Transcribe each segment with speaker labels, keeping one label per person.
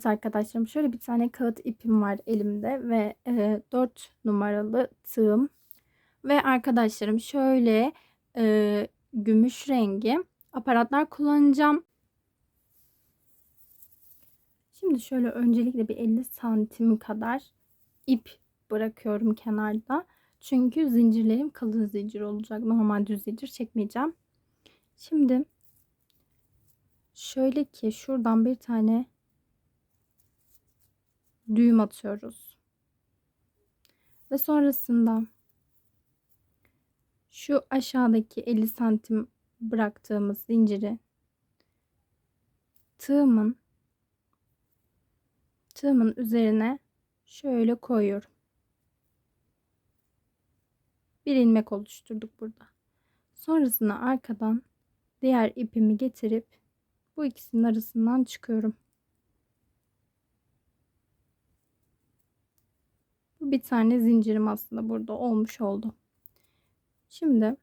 Speaker 1: Evet arkadaşlarım şöyle bir tane kağıt ipim var elimde ve e, 4 numaralı tığım. Ve arkadaşlarım şöyle e, gümüş rengi aparatlar kullanacağım. Şimdi şöyle öncelikle bir 50 santim kadar ip bırakıyorum kenarda. Çünkü zincirlerim kalın zincir olacak. Normal düz zincir çekmeyeceğim. Şimdi şöyle ki şuradan bir tane düğüm atıyoruz. Ve sonrasında şu aşağıdaki 50 santim bıraktığımız zinciri tığımın tığımın üzerine şöyle koyuyorum. Bir ilmek oluşturduk burada. Sonrasında arkadan diğer ipimi getirip bu ikisinin arasından çıkıyorum. Bir tane zincirim aslında burada olmuş oldu. Şimdi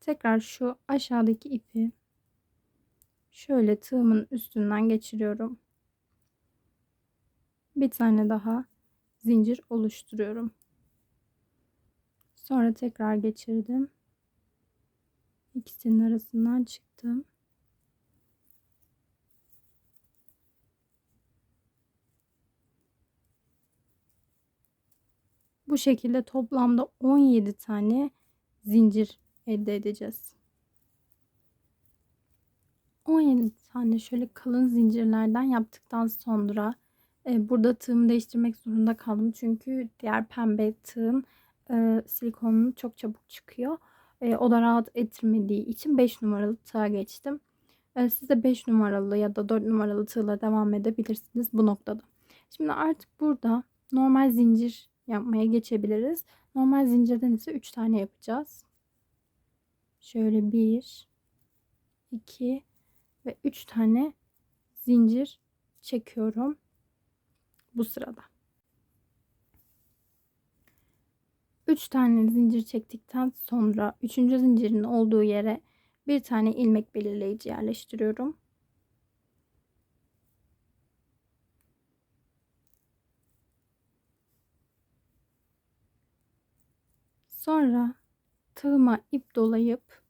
Speaker 1: tekrar şu aşağıdaki ipi şöyle tığımın üstünden geçiriyorum. Bir tane daha zincir oluşturuyorum. Sonra tekrar geçirdim. İkisinin arasından çıktım. Bu şekilde toplamda 17 tane zincir elde edeceğiz. 17 tane şöyle kalın zincirlerden yaptıktan sonra e, burada tığımı değiştirmek zorunda kaldım. Çünkü diğer pembe tığın e, silikonunu çok çabuk çıkıyor. E, o da rahat ettirmediği için 5 numaralı tığa geçtim. E, siz de 5 numaralı ya da 4 numaralı tığla devam edebilirsiniz bu noktada. Şimdi artık burada normal zincir yapmaya geçebiliriz. Normal zincirden ise 3 tane yapacağız. Şöyle 1 2 ve 3 tane zincir çekiyorum bu sırada. 3 tane zincir çektikten sonra 3. zincirin olduğu yere bir tane ilmek belirleyici yerleştiriyorum. Sonra tığıma ip dolayıp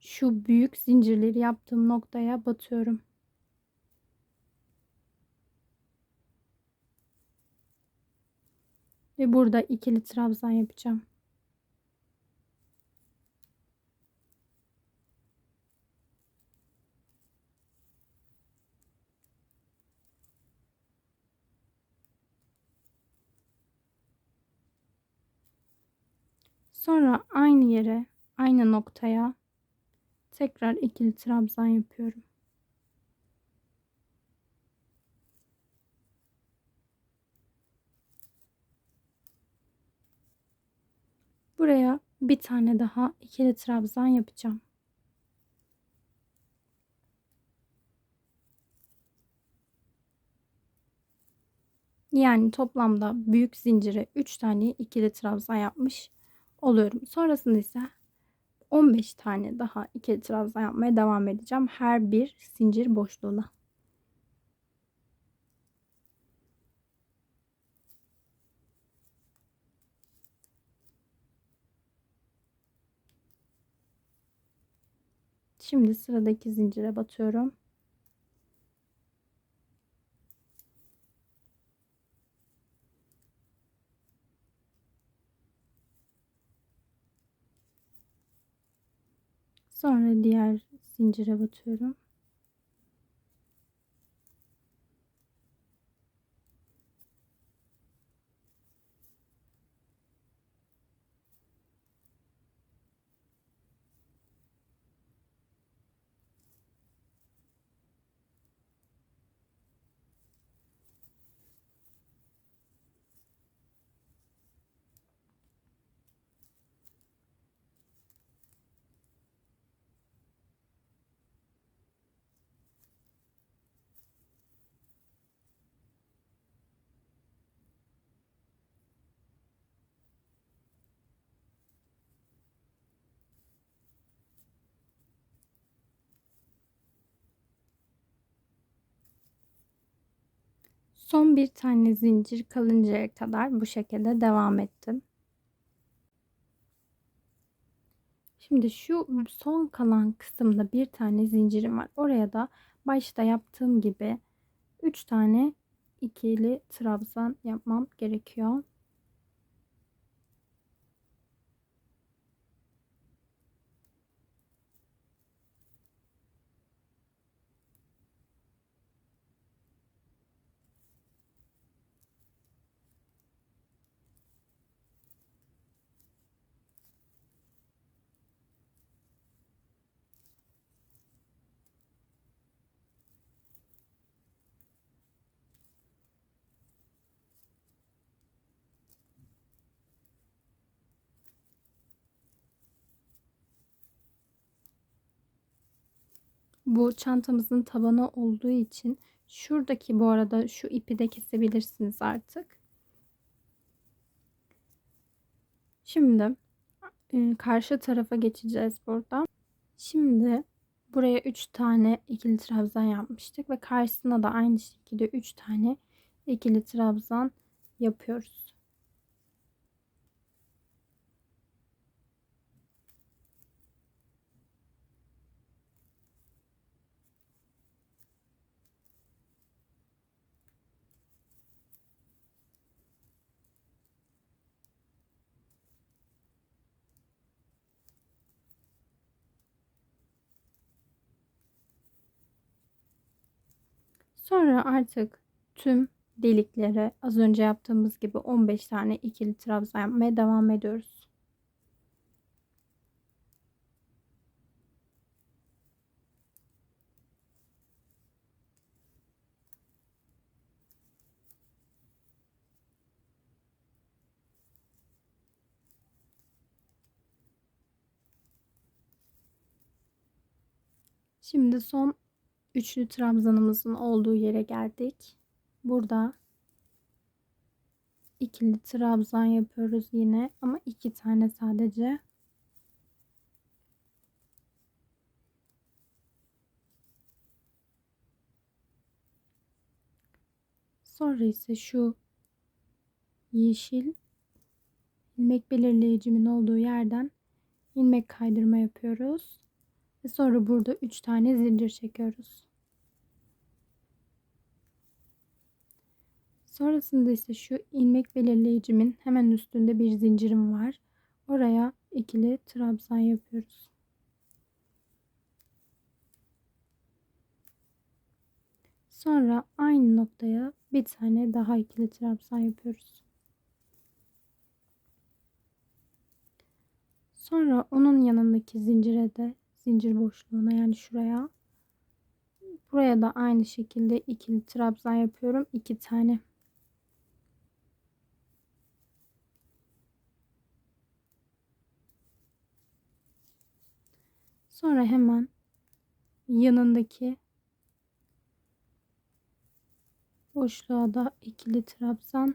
Speaker 1: şu büyük zincirleri yaptığım noktaya batıyorum. Ve burada ikili trabzan yapacağım. Sonra aynı yere, aynı noktaya tekrar ikili trabzan yapıyorum. Buraya bir tane daha ikili trabzan yapacağım. Yani toplamda büyük zincire 3 tane ikili trabzan yapmış oluyorum. Sonrasında ise 15 tane daha ikili trabzan yapmaya devam edeceğim. Her bir zincir boşluğuna. Şimdi sıradaki zincire batıyorum. Sonra diğer zincire batıyorum. Son bir tane zincir kalıncaya kadar bu şekilde devam ettim. Şimdi şu son kalan kısımda bir tane zincirim var. Oraya da başta yaptığım gibi 3 tane ikili trabzan yapmam gerekiyor. Bu çantamızın tabanı olduğu için şuradaki bu arada şu ipi de kesebilirsiniz artık. Şimdi e, karşı tarafa geçeceğiz burada. Şimdi buraya 3 tane ikili trabzan yapmıştık ve karşısına da aynı şekilde 3 tane ikili trabzan yapıyoruz. Sonra artık tüm deliklere az önce yaptığımız gibi 15 tane ikili trabzan yapmaya devam ediyoruz. Şimdi son üçlü trabzanımızın olduğu yere geldik. Burada ikili trabzan yapıyoruz yine ama iki tane sadece. Sonra ise şu yeşil ilmek belirleyicimin olduğu yerden ilmek kaydırma yapıyoruz. Ve sonra burada 3 tane zincir çekiyoruz. Sonrasında ise şu ilmek belirleyicimin hemen üstünde bir zincirim var. Oraya ikili trabzan yapıyoruz. Sonra aynı noktaya bir tane daha ikili trabzan yapıyoruz. Sonra onun yanındaki zincire de zincir boşluğuna yani şuraya buraya da aynı şekilde ikili trabzan yapıyorum. iki tane. Sonra hemen yanındaki boşluğa da ikili trabzan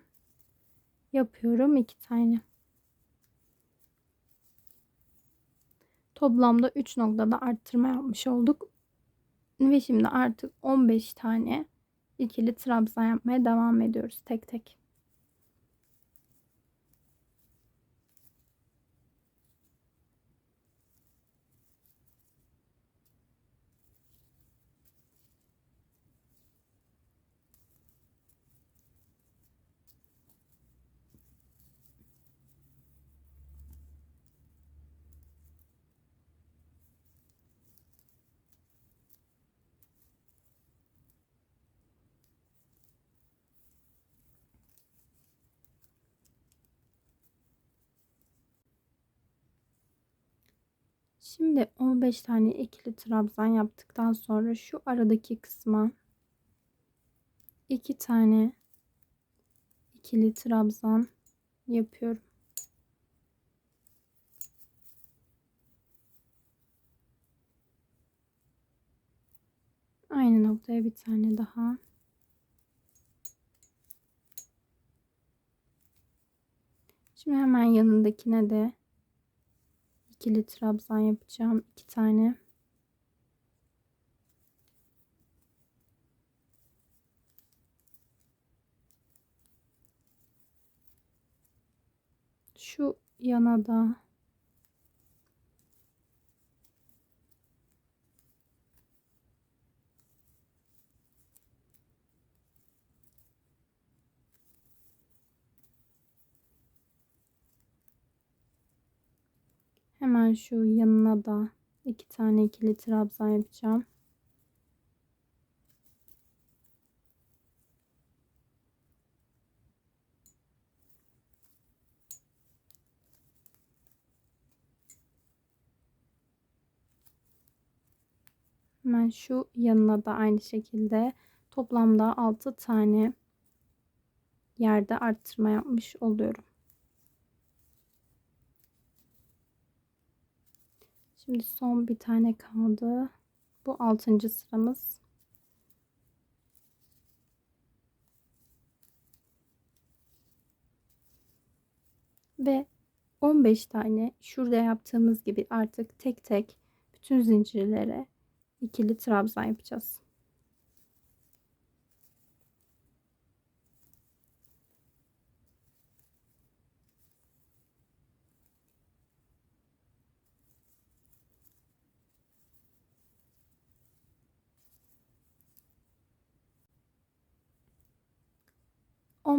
Speaker 1: yapıyorum. iki tane. Toplamda 3 noktada arttırma yapmış olduk. Ve şimdi artık 15 tane ikili trabzan yapmaya devam ediyoruz tek tek. Şimdi 15 tane ikili trabzan yaptıktan sonra şu aradaki kısma iki tane ikili trabzan yapıyorum. Aynı noktaya bir tane daha. Şimdi hemen yanındakine de ikili trabzan yapacağım. iki tane. Şu yana da Hemen şu yanına da iki tane ikili trabzan yapacağım. Hemen şu yanına da aynı şekilde toplamda 6 tane yerde arttırma yapmış oluyorum. Şimdi son bir tane kaldı. Bu altıncı sıramız. Ve 15 tane şurada yaptığımız gibi artık tek tek bütün zincirlere ikili trabzan yapacağız.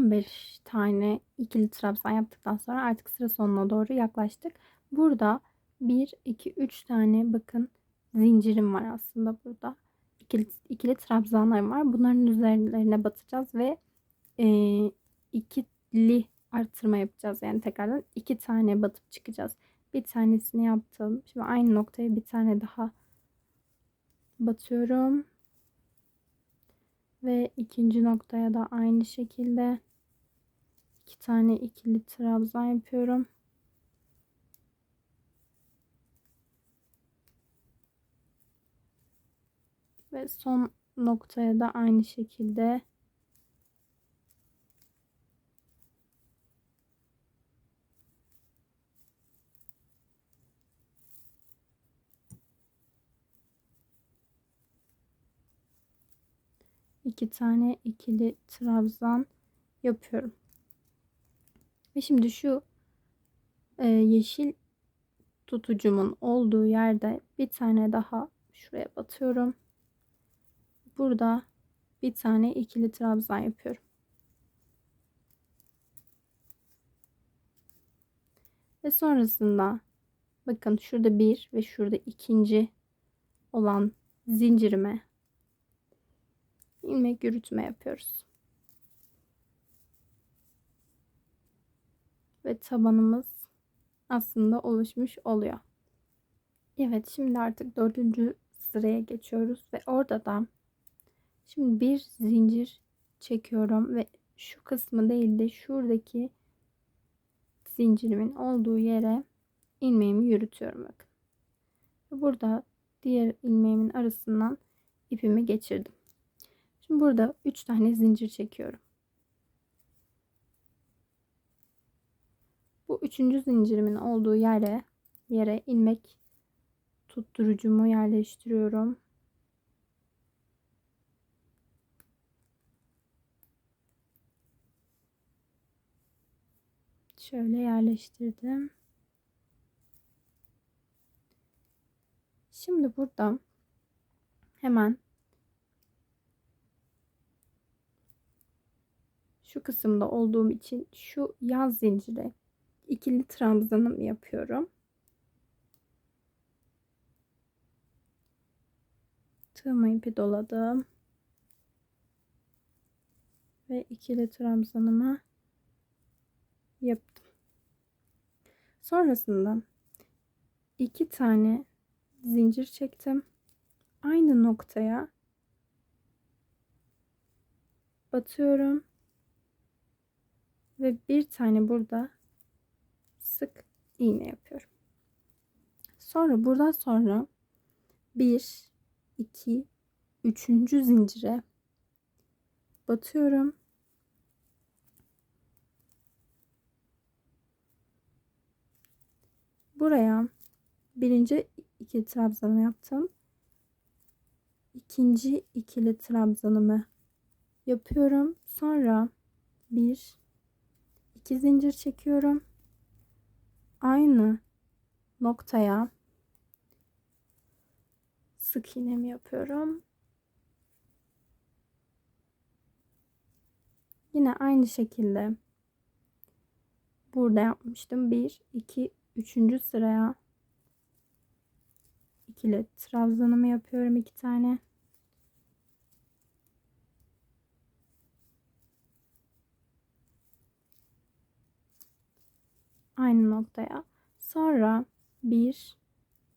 Speaker 1: 15 tane ikili trabzan yaptıktan sonra artık sıra sonuna doğru yaklaştık. Burada 1, 2, 3 tane bakın zincirim var aslında burada. İkili, ikili trabzanlarım var. Bunların üzerlerine batacağız ve e, ikili artırma yapacağız. Yani tekrardan iki tane batıp çıkacağız. Bir tanesini yaptım. Şimdi aynı noktaya bir tane daha batıyorum. Ve ikinci noktaya da aynı şekilde tane ikili trabzan yapıyorum. Ve son noktaya da aynı şekilde iki tane ikili trabzan yapıyorum. Ve şimdi şu e, yeşil tutucumun olduğu yerde bir tane daha şuraya batıyorum. Burada bir tane ikili trabzan yapıyorum. Ve sonrasında bakın şurada bir ve şurada ikinci olan zincirime ilmek yürütme yapıyoruz. Ve tabanımız aslında oluşmuş oluyor. Evet şimdi artık dördüncü sıraya geçiyoruz ve orada da şimdi bir zincir çekiyorum ve şu kısmı değil de şuradaki zincirimin olduğu yere ilmeğimi yürütüyorum bakın. Burada diğer ilmeğimin arasından ipimi geçirdim. Şimdi burada 3 tane zincir çekiyorum. Üçüncü zincirimin olduğu yere yere ilmek tutturucumu yerleştiriyorum. Şöyle yerleştirdim. Şimdi burada hemen şu kısımda olduğum için şu yaz zincire ikili trabzanım yapıyorum. Tığımı ipi doladım. Ve ikili trabzanımı yaptım. Sonrasında iki tane zincir çektim. Aynı noktaya batıyorum ve bir tane burada sık iğne yapıyorum. Sonra buradan sonra 1 2 3. zincire batıyorum. Buraya birinci ikili trabzanı yaptım. İkinci ikili trabzanımı yapıyorum. Sonra bir 2 zincir çekiyorum aynı noktaya sık iğnemi yapıyorum. Yine aynı şekilde burada yapmıştım. 1, 2, 3. sıraya ikili trabzanımı yapıyorum iki tane. Aynı noktaya. Sonra bir,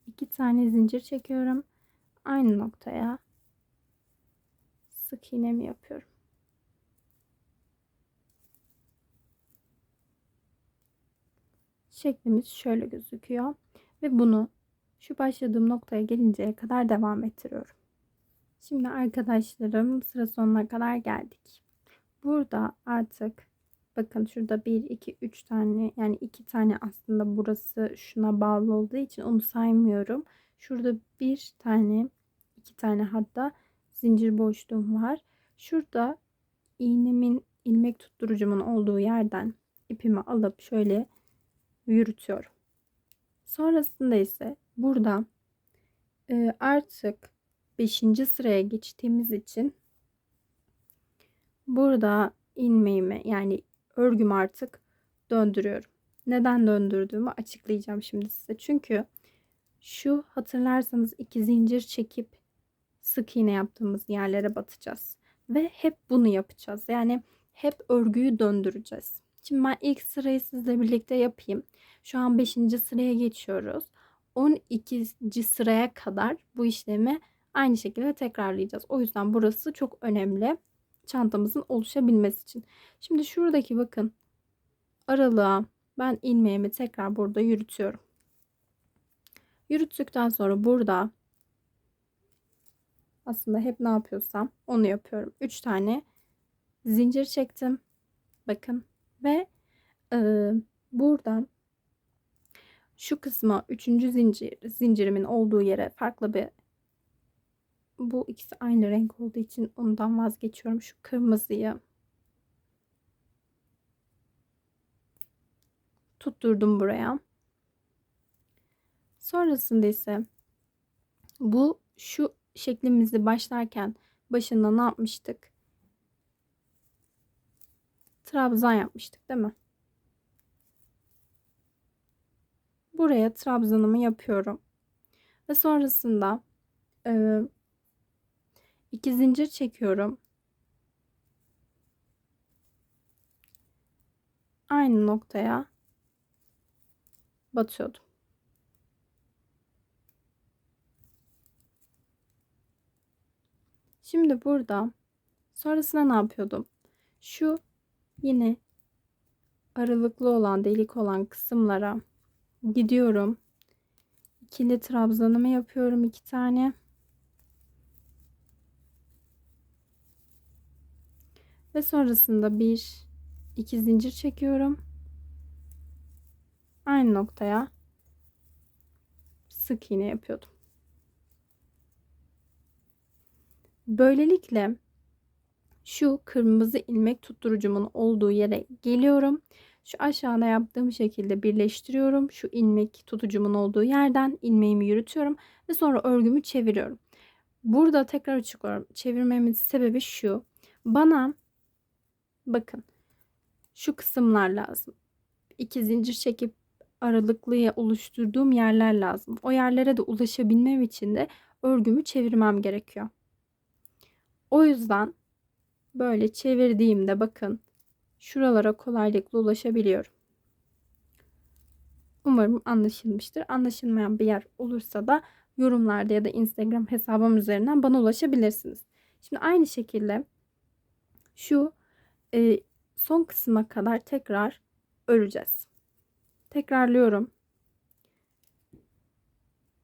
Speaker 1: iki tane zincir çekiyorum. Aynı noktaya sık iğnemi yapıyorum. Şeklimiz şöyle gözüküyor. Ve bunu şu başladığım noktaya gelinceye kadar devam ettiriyorum. Şimdi arkadaşlarım sıra sonuna kadar geldik. Burada artık bakın şurada 1, 2, 3 tane yani 2 tane aslında burası şuna bağlı olduğu için onu saymıyorum. Şurada bir tane, iki tane hatta zincir boşluğum var. Şurada iğnemin ilmek tutturucumun olduğu yerden ipimi alıp şöyle yürütüyorum. Sonrasında ise burada e, artık 5. sıraya geçtiğimiz için burada ilmeğimi yani örgümü artık döndürüyorum. Neden döndürdüğümü açıklayacağım şimdi size. Çünkü şu hatırlarsanız iki zincir çekip sık iğne yaptığımız yerlere batacağız. Ve hep bunu yapacağız. Yani hep örgüyü döndüreceğiz. Şimdi ben ilk sırayı sizle birlikte yapayım. Şu an 5. sıraya geçiyoruz. 12. sıraya kadar bu işlemi aynı şekilde tekrarlayacağız. O yüzden burası çok önemli. Çantamızın oluşabilmesi için. Şimdi şuradaki bakın aralığa ben ilmeğimi tekrar burada yürütüyorum. Yürüttükten sonra burada aslında hep ne yapıyorsam onu yapıyorum. 3 tane zincir çektim. Bakın ve e, buradan şu kısma üçüncü zincir zincirimin olduğu yere farklı bir bu ikisi aynı renk olduğu için ondan vazgeçiyorum. Şu kırmızıyı tutturdum buraya. Sonrasında ise bu şu şeklimizi başlarken başında ne yapmıştık? Trabzan yapmıştık değil mi? Buraya trabzanımı yapıyorum. Ve sonrasında e, iki zincir çekiyorum. Aynı noktaya batıyordum. Şimdi burada sonrasında ne yapıyordum? Şu yine aralıklı olan delik olan kısımlara gidiyorum. İkili trabzanımı yapıyorum iki tane. Ve sonrasında bir iki zincir çekiyorum. Aynı noktaya sık iğne yapıyordum. Böylelikle şu kırmızı ilmek tutturucumun olduğu yere geliyorum. Şu aşağıda yaptığım şekilde birleştiriyorum. Şu ilmek tutucumun olduğu yerden ilmeğimi yürütüyorum ve sonra örgümü çeviriyorum. Burada tekrar açıklıyorum. Çevirmemin sebebi şu. Bana bakın şu kısımlar lazım. İki zincir çekip aralıklıya oluşturduğum yerler lazım. O yerlere de ulaşabilmem için de örgümü çevirmem gerekiyor. O yüzden böyle çevirdiğimde bakın şuralara kolaylıkla ulaşabiliyorum. Umarım anlaşılmıştır. Anlaşılmayan bir yer olursa da yorumlarda ya da Instagram hesabım üzerinden bana ulaşabilirsiniz. Şimdi aynı şekilde şu e, son kısma kadar tekrar öreceğiz. Tekrarlıyorum.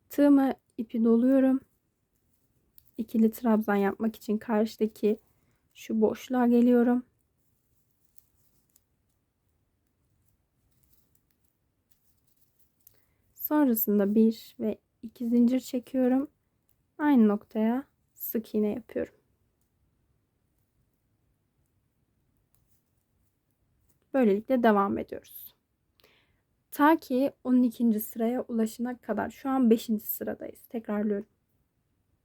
Speaker 1: Tığımı ipi doluyorum. İkili trabzan yapmak için karşıdaki şu boşluğa geliyorum. Sonrasında bir ve iki zincir çekiyorum. Aynı noktaya sık iğne yapıyorum. Böylelikle devam ediyoruz. Ta ki 12. sıraya ulaşana kadar. Şu an 5. sıradayız. Tekrarlıyorum.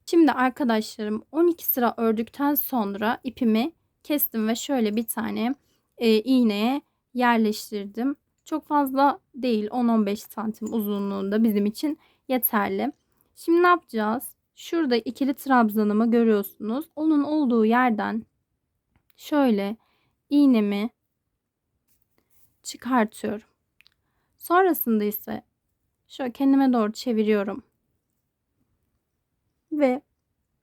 Speaker 1: Şimdi arkadaşlarım 12 sıra ördükten sonra ipimi kestim ve şöyle bir tane e, iğneye yerleştirdim. Çok fazla değil 10-15 santim uzunluğunda bizim için yeterli. Şimdi ne yapacağız? Şurada ikili trabzanımı görüyorsunuz. Onun olduğu yerden şöyle iğnemi çıkartıyorum. Sonrasında ise şöyle kendime doğru çeviriyorum. Ve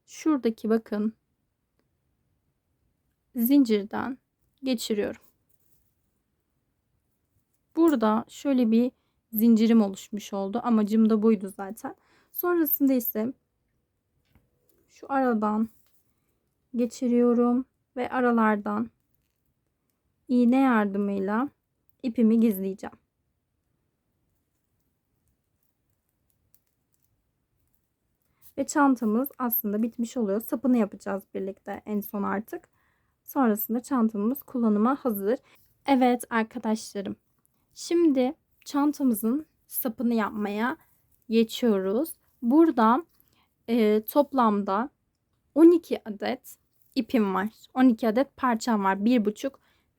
Speaker 1: şuradaki bakın zincirden geçiriyorum. Burada şöyle bir zincirim oluşmuş oldu. Amacım da buydu zaten. Sonrasında ise şu aradan geçiriyorum ve aralardan iğne yardımıyla ipimi gizleyeceğim. Ve çantamız aslında bitmiş oluyor. Sapını yapacağız birlikte en son artık. Sonrasında çantamız kullanıma hazır. Evet arkadaşlarım. Şimdi çantamızın sapını yapmaya geçiyoruz. Burada e, toplamda 12 adet ipim var. 12 adet parçam var. 1,5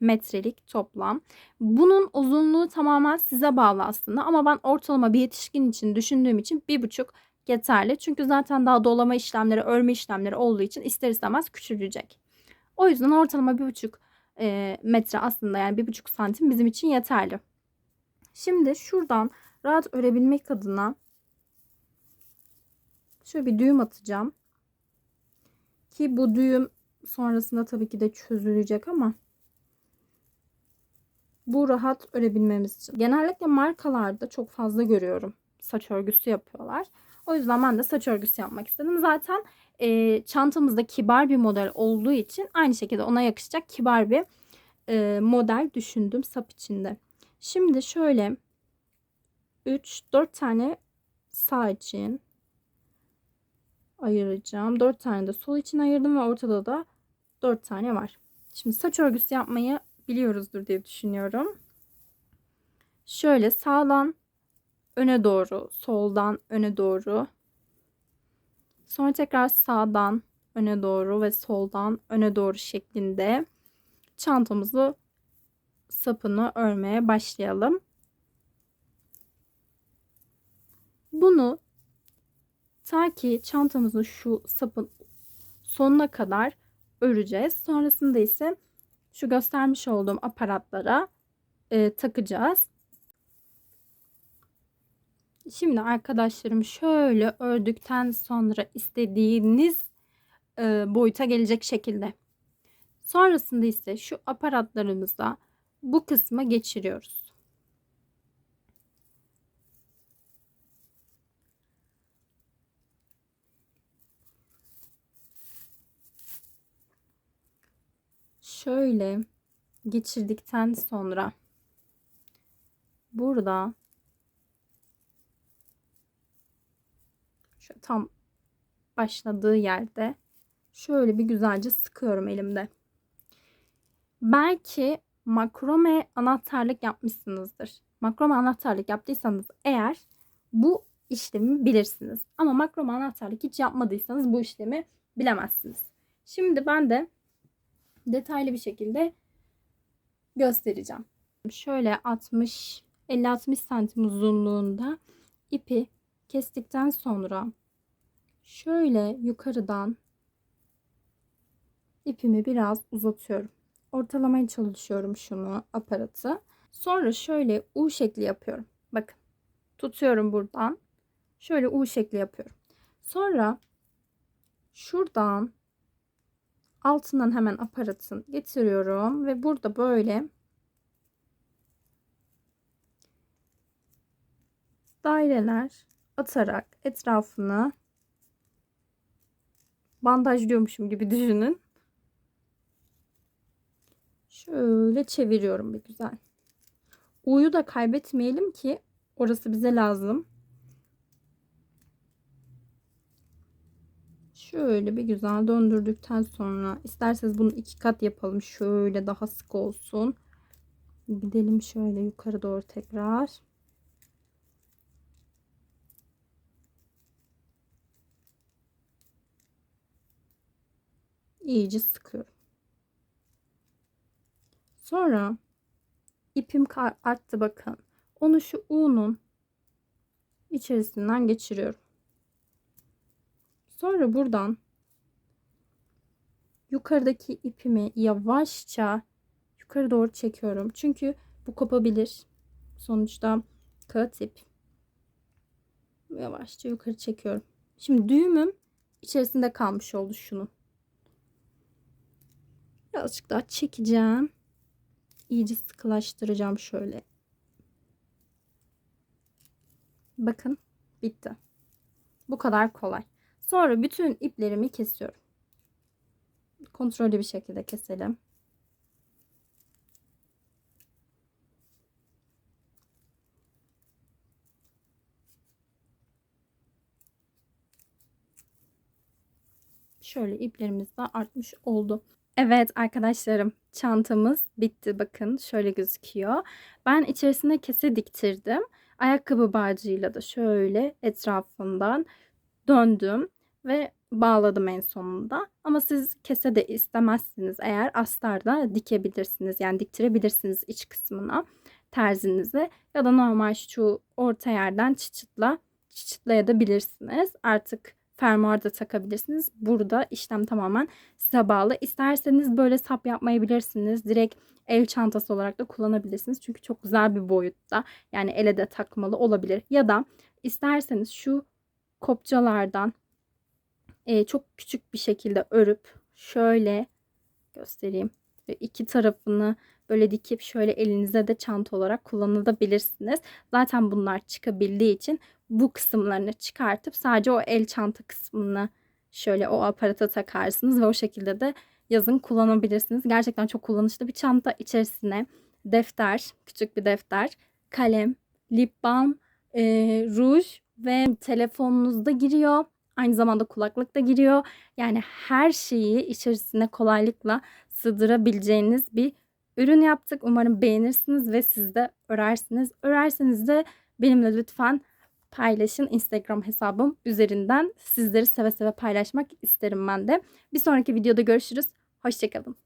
Speaker 1: metrelik toplam. Bunun uzunluğu tamamen size bağlı aslında ama ben ortalama bir yetişkin için düşündüğüm için 1,5 yeterli. Çünkü zaten daha dolama işlemleri, örme işlemleri olduğu için ister istemez küçülecek. O yüzden ortalama 1,5 e, metre aslında yani 1,5 santim bizim için yeterli. Şimdi şuradan rahat örebilmek adına şöyle bir düğüm atacağım. Ki bu düğüm sonrasında tabii ki de çözülecek ama bu rahat örebilmemiz için. Genellikle markalarda çok fazla görüyorum. Saç örgüsü yapıyorlar. O yüzden ben de saç örgüsü yapmak istedim. Zaten e, çantamızda kibar bir model olduğu için aynı şekilde ona yakışacak kibar bir e, model düşündüm sap içinde. Şimdi şöyle 3-4 tane sağ için ayıracağım. 4 tane de sol için ayırdım ve ortada da 4 tane var. Şimdi saç örgüsü yapmayı biliyoruzdur diye düşünüyorum. Şöyle sağdan öne doğru, soldan öne doğru. Sonra tekrar sağdan öne doğru ve soldan öne doğru şeklinde çantamızı sapını örmeye başlayalım. Bunu ta ki çantamızın şu sapın sonuna kadar öreceğiz. Sonrasında ise şu göstermiş olduğum aparatlara e, takacağız. Şimdi arkadaşlarım şöyle ördükten sonra istediğiniz e, boyuta gelecek şekilde. Sonrasında ise şu aparatlarımıza bu kısma geçiriyoruz. Şöyle geçirdikten sonra burada Şöyle tam başladığı yerde şöyle bir güzelce sıkıyorum elimde. Belki makrome anahtarlık yapmışsınızdır. Makrome anahtarlık yaptıysanız eğer bu işlemi bilirsiniz. Ama makrome anahtarlık hiç yapmadıysanız bu işlemi bilemezsiniz. Şimdi ben de detaylı bir şekilde göstereceğim. Şöyle 60 50-60 santim uzunluğunda ipi kestikten sonra şöyle yukarıdan ipimi biraz uzatıyorum. Ortalamaya çalışıyorum şunu aparatı. Sonra şöyle U şekli yapıyorum. Bakın tutuyorum buradan. Şöyle U şekli yapıyorum. Sonra şuradan altından hemen aparatın getiriyorum ve burada böyle daireler atarak etrafını bandajlıyormuşum gibi düşünün. Şöyle çeviriyorum bir güzel. U'yu da kaybetmeyelim ki orası bize lazım. Şöyle bir güzel döndürdükten sonra isterseniz bunu iki kat yapalım. Şöyle daha sık olsun. Gidelim şöyle yukarı doğru tekrar. iyice sıkıyorum. Sonra ipim arttı bakın. Onu şu U'nun içerisinden geçiriyorum. Sonra buradan yukarıdaki ipimi yavaşça yukarı doğru çekiyorum. Çünkü bu kopabilir. Sonuçta kağıt ip. Yavaşça yukarı çekiyorum. Şimdi düğümüm içerisinde kalmış oldu şunun. Birazcık daha çekeceğim. İyice sıkılaştıracağım şöyle. Bakın bitti. Bu kadar kolay. Sonra bütün iplerimi kesiyorum. Kontrollü bir şekilde keselim. Şöyle iplerimiz de artmış oldu. Evet arkadaşlarım çantamız bitti bakın şöyle gözüküyor. Ben içerisine kese diktirdim. Ayakkabı bağcığıyla da şöyle etrafından döndüm ve bağladım en sonunda. Ama siz kese de istemezsiniz eğer astarda dikebilirsiniz. Yani diktirebilirsiniz iç kısmına terzinize ya da normal şu orta yerden çıçıtla çıçıtlayabilirsiniz. Artık fermuar da takabilirsiniz. Burada işlem tamamen size bağlı. İsterseniz böyle sap yapmayabilirsiniz. Direkt el çantası olarak da kullanabilirsiniz. Çünkü çok güzel bir boyutta. Yani ele de takmalı olabilir. Ya da isterseniz şu kopçalardan e, çok küçük bir şekilde örüp şöyle göstereyim. İki tarafını böyle dikip şöyle elinize de çanta olarak kullanabilirsiniz. Zaten bunlar çıkabildiği için bu kısımlarını çıkartıp sadece o el çanta kısmını şöyle o aparata takarsınız ve o şekilde de yazın kullanabilirsiniz. Gerçekten çok kullanışlı bir çanta içerisine defter, küçük bir defter, kalem, lip balm, e, ruj ve telefonunuz da giriyor. Aynı zamanda kulaklık da giriyor. Yani her şeyi içerisine kolaylıkla sığdırabileceğiniz bir ürün yaptık. Umarım beğenirsiniz ve siz de örersiniz. Örerseniz de benimle lütfen paylaşın Instagram hesabım üzerinden. Sizleri seve seve paylaşmak isterim ben de. Bir sonraki videoda görüşürüz. Hoşçakalın.